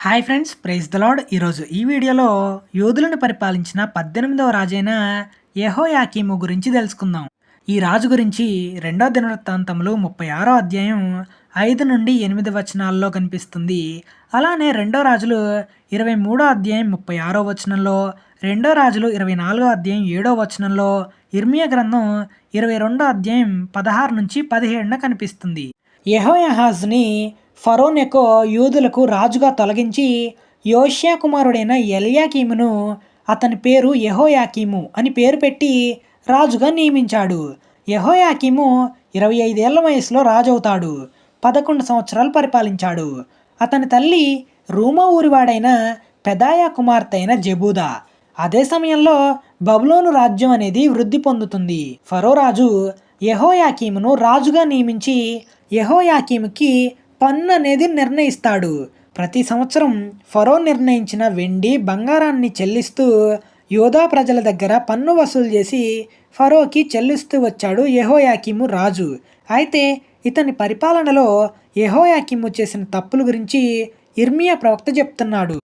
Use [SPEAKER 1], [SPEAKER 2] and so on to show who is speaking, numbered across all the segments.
[SPEAKER 1] Hi friends praise the Lord. ఈరోజు ఈ వీడియోలో యోధులను పరిపాలించిన పద్దెనిమిదవ రాజైన యహోయాకీము గురించి తెలుసుకుందాం. ఈ రాజు గురించి రెండో దినవృత్తాంతములు ముప్పై ఆరో అధ్యాయం ఐదు నుండి ఎనిమిది వచనాల్లో కనిపిస్తుంది. అలానే రెండో రాజులు ఇరవై మూడో అధ్యాయం ముప్పై ఆరో వచనంలో రెండో రాజులు ఇరవై నాలుగో అధ్యాయం ఏడో వచనంలో ఇర్మియా గ్రంథం ఇరవై రెండో అధ్యాయం పదహారు నుంచి పదిహేడున కనిపిస్తుంది. యహోయహాజ్ని ఫరోనెకో యూదులకు రాజుగా తొలగించి యోష్యా కుమారుడైన ఎలియాకీమును అతని పేరు యహోయాకీము అని పేరు పెట్టి రాజుగా నియమించాడు. యహోయాకీము ఇరవై ఐదేళ్ళ వయసులో రాజు అవుతాడు పదకొండు సంవత్సరాలు పరిపాలించాడు. అతని తల్లి రూమా ఊరివాడైన పెదాయా కుమార్తె అయిన జబూదా. అదే సమయంలో బబులోను రాజ్యం అనేది వృద్ధి పొందుతుంది. ఫరో రాజు యహోయాకీమును రాజుగా నియమించి యహోయాకీముకి పన్ను అనేది నిర్ణయిస్తాడు. ప్రతి సంవత్సరం ఫరో నిర్ణయించిన వెండి బంగారాన్ని చెల్లిస్తూ యోధా ప్రజల దగ్గర పన్ను వసూలు చేసి ఫరోకి చెల్లిస్తూ వచ్చాడు యహోయాకిము రాజు. అయితే ఇతని పరిపాలనలో యహోయాకిము చేసిన తప్పుల గురించి ఇర్మియా ప్రవక్త చెప్తున్నాడు.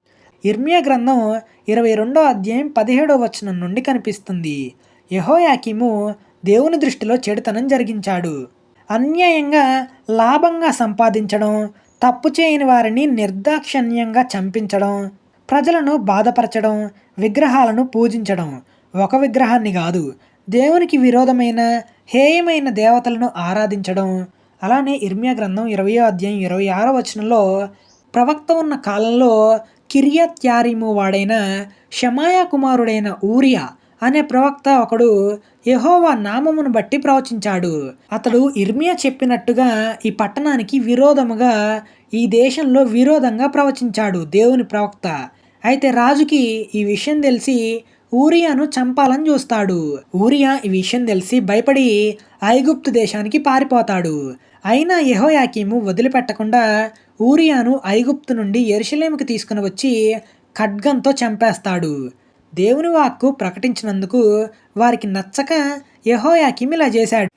[SPEAKER 1] ఇర్మియా గ్రంథం ఇరవై రెండో అధ్యాయం పదిహేడో వచనం నుండి కనిపిస్తుంది. యహోయాకిము దేవుని దృష్టిలో చెడుతనం జరిగించాడు. అన్యాయంగా లాభంగా సంపాదించడం తప్పు చేయని వారిని నిర్దాక్షణ్యంగా చంపించడం ప్రజలను బాధపరచడం విగ్రహాలను పూజించడం ఒక విగ్రహాన్ని కాదు. దేవునికి విరోధమైన హేయమైన దేవతలను ఆరాధించడం. అలానే ఇర్మియా గ్రంథం ఇరవయో అధ్యాయం ఇరవై ఆరో వచనంలో ప్రవక్త ఉన్న కాలంలో కిరియత్యారిము వాడైన షమాయా కుమారుడైన ఊరియా అనే ప్రవక్త ఒకడు యహోవా నామమును బట్టి ప్రవచించాడు. అతడు ఇర్మియా చెప్పినట్టుగా ఈ పట్టణానికి విరోధముగా ఈ దేశంలో విరోధంగా ప్రవచించాడు దేవుని ప్రవక్త. అయితే రాజుకి ఈ విషయం తెలిసి ఊరియాను చంపాలని చూస్తాడు. ఊరియా ఈ విషయం తెలిసి భయపడి ఐగుప్తు దేశానికి పారిపోతాడు. అయినా యహోయాకీము వదిలిపెట్టకుండా ఊరియాను ఐగుప్తు నుండి ఎరుషలేముకి తీసుకుని వచ్చి ఖడ్గంతో చంపేస్తాడు. దేవుని వాక్కు ప్రకటించినందుకు వారికి నచ్చక యెహోయాకీము ఇలా చేశాడు.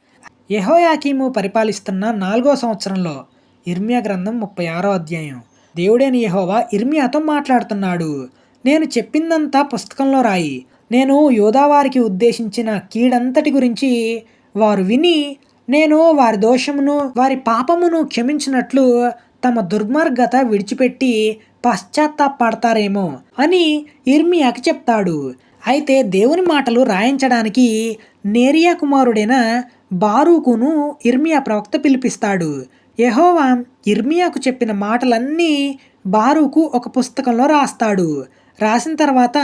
[SPEAKER 1] యెహోయాకీము పరిపాలిస్తున్న నాలుగో సంవత్సరంలో ఇర్మియా గ్రంథం ముప్పై ఆరో అధ్యాయం. దేవుడైన యహోవా ఇర్మియాతో మాట్లాడుతున్నాడు. నేను చెప్పిందంతా పుస్తకంలో రాయి. నేను యోధావారికి ఉద్దేశించిన కీడంతటి గురించి వారు విని నేను వారి దోషమును వారి పాపమును క్షమించినట్లు తమ దుర్మార్గత విడిచిపెట్టి పశ్చాత్తాపడతారేమో అని ఇర్మియాకి చెప్తాడు. అయితే దేవుని మాటలు రాయించడానికి నేరియా కుమారుడైన బారూకును ఇర్మియా ప్రవక్త పిలిపిస్తాడు. యహోవా ఇర్మియాకు చెప్పిన మాటలన్నీ బారూకు ఒక పుస్తకంలో రాస్తాడు. రాసిన తర్వాత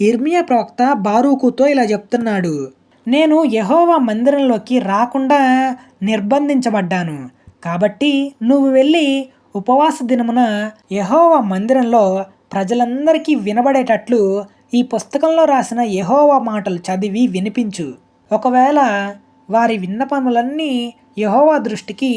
[SPEAKER 1] ఇర్మియా ప్రవక్త బారూకుతో ఇలా చెప్తున్నాడు. నేను యహోవా మందిరంలోకి రాకుండా నిర్బంధించబడ్డాను. కాబట్టి నువ్వు వెళ్ళి ఉపవాస దినమున యెహోవా మందిరంలో ప్రజలందరికీ వినబడేటట్లు ఈ పుస్తకంలో రాసిన యెహోవా మాటలు చదివి వినిపించు. ఒకవేళ వారి విన్నపములన్నీ యహోవా దృష్టికి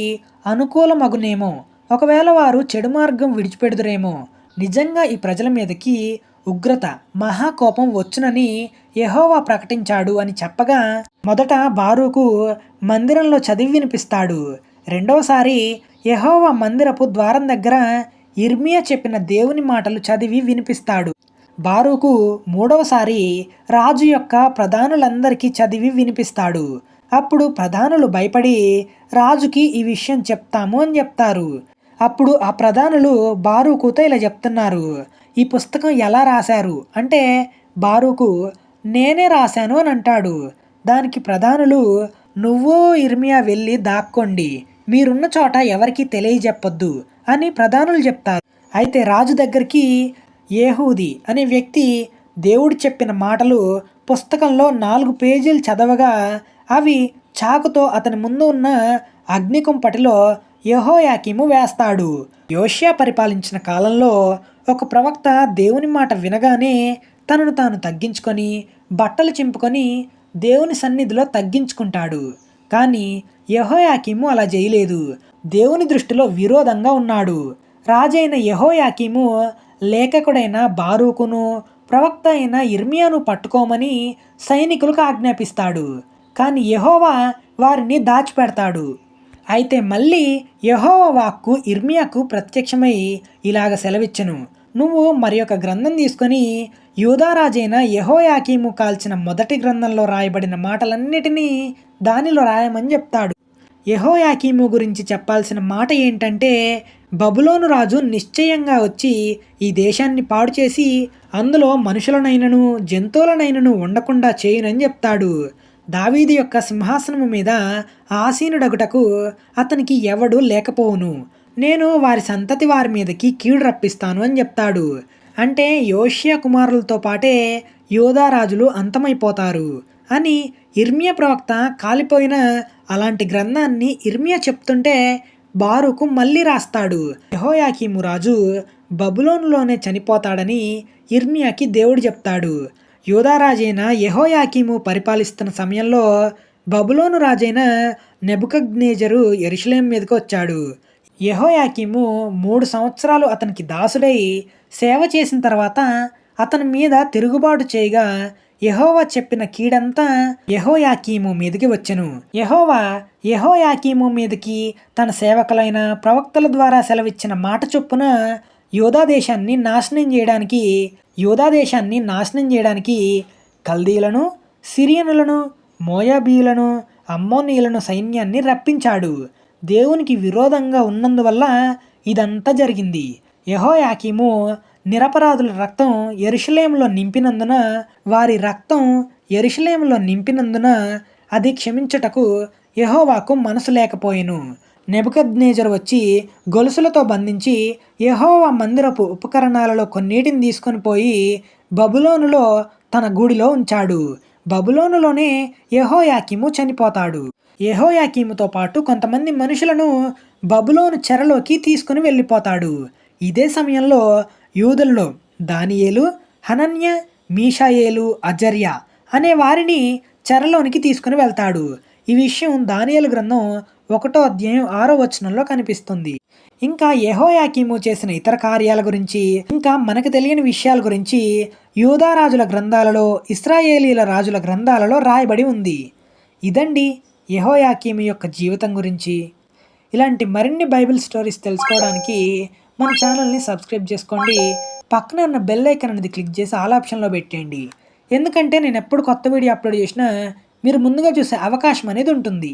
[SPEAKER 1] అనుకూలమగునేమో ఒకవేళ వారు చెడు మార్గం విడిచిపెడుదురేమో నిజంగా ఈ ప్రజల మీదకి ఉగ్రత మహాకోపం వచ్చునని యహోవా ప్రకటించాడు అని చెప్పగా మొదట బారూకు మందిరంలో చదివి వినిపిస్తాడు. రెండవసారి యహోవ మందిరపు ద్వారం దగ్గర ఇర్మియా చెప్పిన దేవుని మాటలు చదివి వినిపిస్తాడు. బారూకు మూడవసారి రాజు యొక్క ప్రధానులందరికీ చదివి వినిపిస్తాడు. అప్పుడు ప్రధానులు భయపడి రాజుకి ఈ విషయం చెప్తాము అని చెప్తారు. అప్పుడు ఆ ప్రధానులు బారూకుతో ఇలా చెప్తున్నారు ఈ పుస్తకం ఎలా రాశారు? అంటే బారూకు నేనే రాశాను అని అంటాడు. దానికి ప్రధానులు నువ్వు ఇర్మియా వెళ్ళి దాక్కోండి. మీరున్న చోట ఎవరికి తెలియజెప్పొద్దు అని ప్రధానులు చెప్తారు. అయితే రాజు దగ్గరికి ఏహూది అనే వ్యక్తి దేవుడు చెప్పిన మాటలు పుస్తకంలో నాలుగు పేజీలు చదవగా అవి చాకుతో అతని ముందు ఉన్న అగ్నికుంపటిలో యహోయాకిము వేస్తాడు. యోష్యా పరిపాలించిన కాలంలో ఒక ప్రవక్త దేవుని మాట వినగానే తనను తాను తగ్గించుకొని బట్టలు చింపుకొని దేవుని సన్నిధిలో తగ్గించుకుంటాడు. కానీ యహోయాకీము అలా చేయలేదు. దేవుని దృష్టిలో విరోధంగా ఉన్నాడు. రాజైన యహోయాకీము లేఖకుడైన బారూకును ప్రవక్త అయిన ఇర్మియాను పట్టుకోమని సైనికులకు ఆజ్ఞాపిస్తాడు. కానీ యహోవా వారిని దాచిపెడతాడు. అయితే మళ్ళీ యహోవ వాక్కు ఇర్మియాకు ప్రత్యక్షమై ఇలాగ సెలవిచ్చను. నువ్వు మరి ఒక గ్రంథం తీసుకొని యూదారాజైన యహోయాకీము కాల్చిన మొదటి గ్రంథంలో రాయబడిన మాటలన్నిటినీ దానిలో రాయమని చెప్తాడు. యహోయాకీము గురించి చెప్పాల్సిన మాట ఏంటంటే బబులోను రాజు నిశ్చయంగా వచ్చి ఈ దేశాన్ని పాడు చేసి అందులో మనుషులనైనను జంతువులనైనను ఉండకుండా చేయునని చెప్తాడు. దావీది యొక్క సింహాసనము మీద ఆసీనుడగుటకు అతనికి ఎవడు లేకపోవును. నేను వారి సంతతి వారి మీదకి కీడు రప్పిస్తాను అని చెప్తాడు. అంటే యోష్యా కుమారులతో పాటే యోధారాజులు అంతమైపోతారు అని ఇర్మియా ప్రవక్త కాలిపోయిన అలాంటి గ్రంథాన్ని ఇర్మియా చెప్తుంటే బారుకు మళ్ళీ రాస్తాడు. యహోయాకీము రాజు బబులోనులోనే చనిపోతాడని ఇర్మియాకి దేవుడు చెప్తాడు. యూదారాజైన యహోయాకీము పరిపాలిస్తున్న సమయంలో బబులోను రాజైన నెబుకగ్నేజరు ఎరుషులేం మీదకి వచ్చాడు. యహోయాకీము మూడు సంవత్సరాలు అతనికి దాసుడై సేవ చేసిన తర్వాత అతని మీద తిరుగుబాటు చేయగా యెహోవా చెప్పిన కీడంతా యహోయాకీము మీదకి వచ్చెను. యహోవా యహోయాకీము మీదకి తన సేవకులైన ప్రవక్తల ద్వారా సెలవిచ్చిన మాట చొప్పున యోధా దేశాన్ని నాశనం చేయడానికి యోధా దేశాన్ని నాశనం చేయడానికి కల్దీలను సిరియనులను మోయాబీయులను అమ్మోనీయులను సైన్యాన్ని రప్పించాడు. దేవునికి విరోధంగా ఉన్నందువల్ల ఇదంతా జరిగింది. యహోయాకీము నిరపరాధుల రక్తం ఎరుషలేంలో నింపినందున వారి రక్తం ఎరుషలేంలో నింపినందున అది క్షమించుటకు యహోవాకు మనసు లేకపోయెను. నెబుకద్నేజర్ వచ్చి గొలుసులతో బంధించి యహోవా మందిరపు ఉపకరణాలలో కొన్నిటిని తీసుకొని పోయి బబులోనులో తన గుడిలో ఉంచాడు. బబులోనులోనే యహోయాకిము చనిపోతాడు. యెహోయాకీముతో పాటు కొంతమంది మనుషులను బబులోను చెరలోకి తీసుకుని వెళ్ళిపోతాడు. ఇదే సమయంలో యూదుల్లో దానియేలు హనన్య మీషాయేలు అజర్య అనే వారిని చెరలోనికి తీసుకుని వెళ్తాడు. ఈ విషయం దానియలు గ్రంథం ఒకటో అధ్యాయం ఆరో వచనంలో కనిపిస్తుంది. ఇంకా యహోయాకీము చేసిన ఇతర కార్యాల గురించి ఇంకా మనకు తెలియని విషయాల గురించి యూదారాజుల గ్రంథాలలో ఇస్రాయేలీల రాజుల గ్రంథాలలో రాయబడి ఉంది. ఇదండి యహోయాకీము యొక్క జీవితం గురించి. ఇలాంటి మరిన్ని బైబిల్ స్టోరీస్ తెలుసుకోవడానికి మన ఛానల్ని సబ్స్క్రైబ్ చేసుకోండి. పక్కన ఉన్న బెల్ ఐకన్ అనేది క్లిక్ చేసి ఆల్ ఆప్షన్లో పెట్టేయండి. ఎందుకంటే నేను ఎప్పుడు కొత్త వీడియో అప్లోడ్ చేసినా మీరు ముందుగా చూసే అవకాశం అనేది ఉంటుంది.